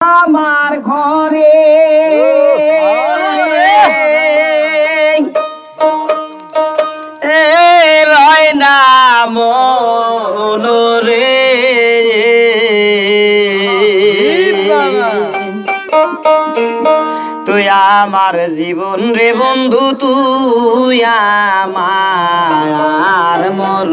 আমার ঘরে। রয় না তুই আমার জীবন রে বন্ধু তুই আমার মর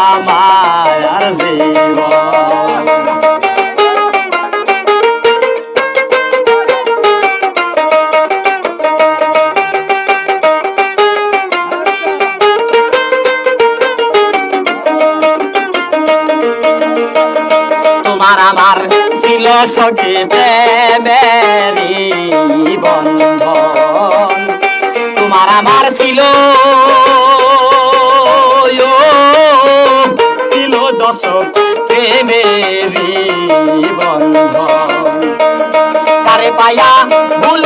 সখী প্রেমেরি বন্ধন। তোমার আমার ছিল ছিল দশক প্রেমেরি বন্ধন। তারে পায়া ভুলে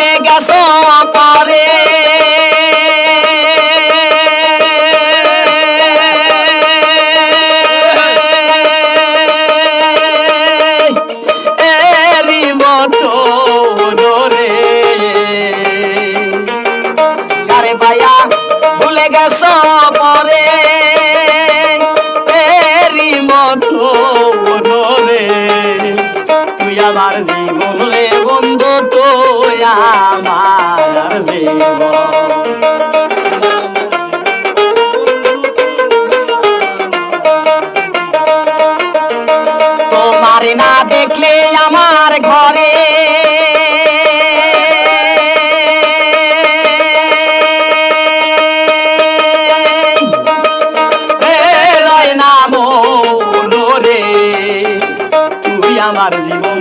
আমার জীবন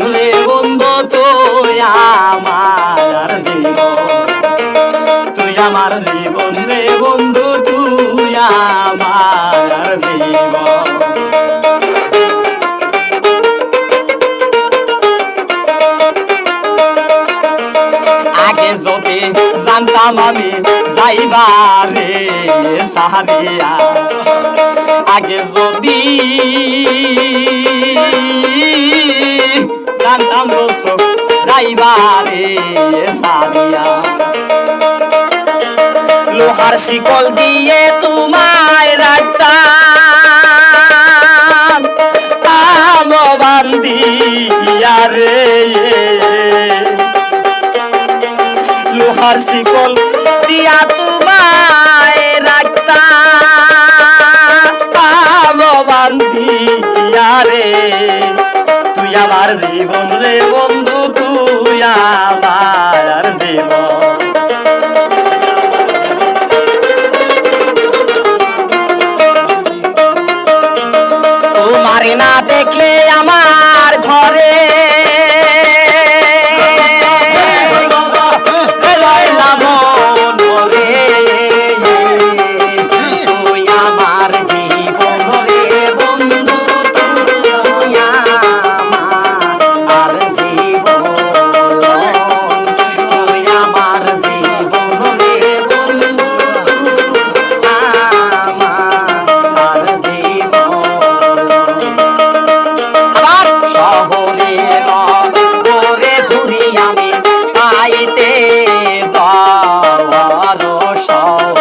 জানতাম আমি যাইবারে সাহারিয়া আগে যদি জানতাম দোষক যাইবারে সারিয়া লোহার শিকল দিয়ে তোমায় রাখতাম। বান্দিয়া রে। লোহার শিকল দিয়া তোমায় রাখতা রে, তুই আমার জীবন রে বন্ধু, তুই আমার জীবন। তোমার না দেখলে আমার ঘরে song.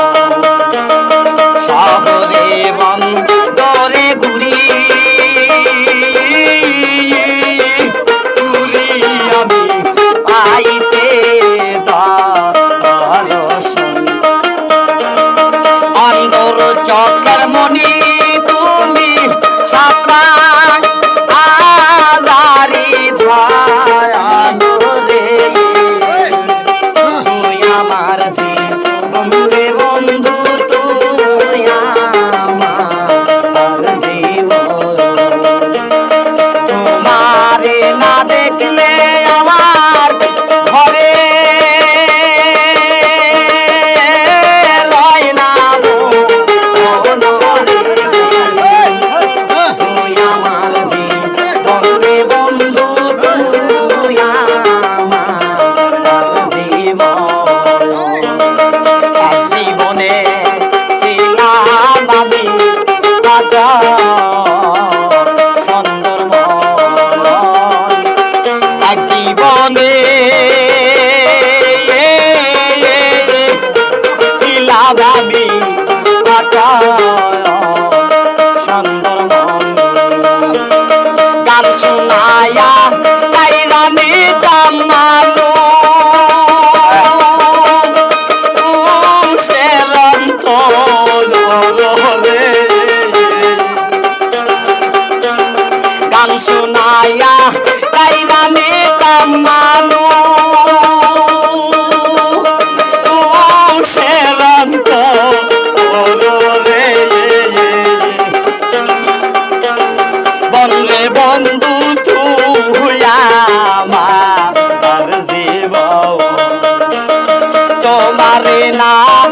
করে না।